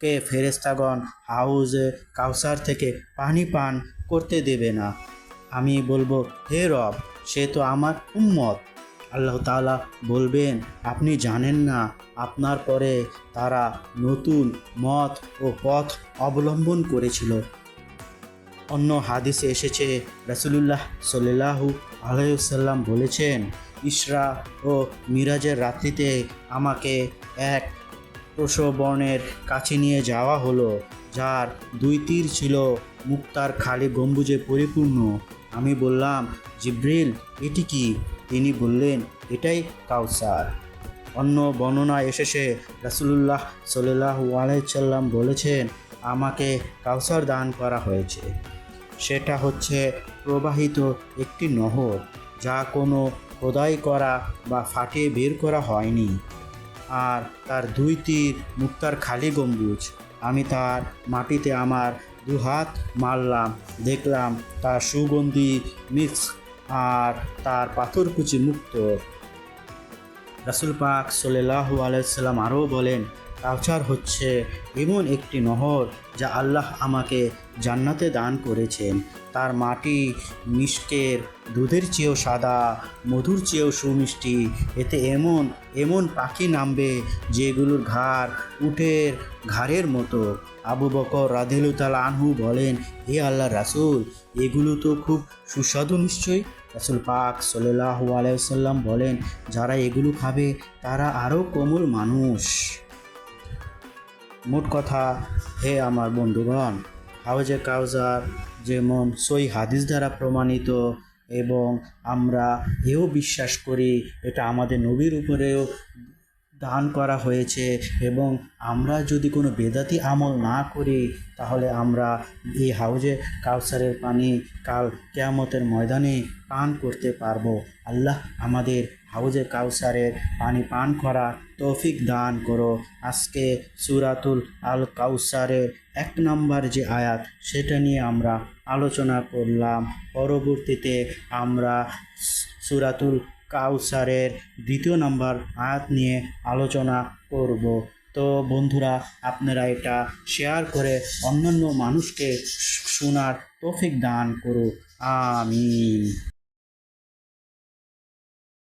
কে ফেরেস্তাগণ হাউজে কাউসার থেকে পানি পান করতে দেবে না। আমি বলব, হে রব, সে তো আমার উম্মত। আল্লাহ তাআলা বলবেন, আপনি জানেন না, আপনার পরে তারা নতুন মত ও পথ অবলম্বন করেছিল। অন্য হাদিসে এসেছে, রাসুলুল্লাহ সাল্লাহু আলাইসাল্লাম বলেছেন, ইসরা ও মিরাজের রাত্রিতে আমাকে এক প্রসবর্ণের কাছে নিয়ে যাওয়া হলো, যার দুই তীর ছিল মুক্তার খালি গম্বুজে পরিপূর্ণ। আমি বললাম, জিব্রিল, এটি কি? তিনি বললেন, এটাই কাউসার। অন্য বর্ণনা এসেছে রাসুলুল্লাহ সাল্লাহু আলাইসাল্লাম বলেছেন, আমাকে কাউসার দান করা হয়েছে। সেটা হচ্ছে প্রবাহিত একটি নহর, যা কোনো খোদাই করা বা ফাটিয়ে বের করা হয়নি। আর তার দুই তীর মুক্তার খালি গম্বুজ। আমি তার মাটিতে আমার দু হাত মারলাম, দেখলাম তার সুগন্ধি মিক্স আর তার পাথরকুচি মুক্ত। রাসুল পাক সাল্লাহু আলাইসাল্লাম আরও বলেন কাউচার হচ্ছে এমন একটি নহর যা আল্লাহ আমাকে জান্নাতে দান করেছেন। তার মাটি মিষ্কের দুধের চেয়েও সাদা, মধুর চেয়েও সুমিষ্টি। এতে এমন এমন পাখি নামবে যেগুলোর ঘাড় উটের ঘাড়ের মতো। আবু বকর রাধেলুতাল আনহু বলেন, হে আল্লাহ রাসুল, এগুলো তো খুব সুস্বাদু নিশ্চয়ই? রাসুল পাক সাল্লাহু আলাইসাল্লাম বলেন, যারা এগুলো খাবে তারা আরও কোমল মানুষ। মোট কথা, হে আমার বন্ধুগণ হাউজে কাউজার যেমন সই হাদিস দ্বারা প্রমাণিত এবং আমরা এও বিশ্বাস করি, এটা আমাদের নবীর উপরেও দান করা হয়েছে এবং আমরা যদি কোনো বেদাতি আমল না করি, তাহলে আমরা এই হাউজে কাউসারের পানি কাল কেয়ামতের ময়দানে পান করতে পারব। আল্লাহ আমাদের হাউজে কাউসারের পানি পান করা তৌফিক দান করো। আজকে সুরাতুল আল কাউসারের এক নম্বর যে আয়াত, সেটা নিয়ে আমরা আলোচনা করলাম। পরবর্তীতে আমরা সুরাতুল কাউসারের দ্বিতীয় নম্বর আয়াত নিয়ে আলোচনা করব। তো বন্ধুরা, আপনারা এটা শেয়ার করে অন্যান্য মানুষকে শোনার তৌফিক দান করুন আমিন।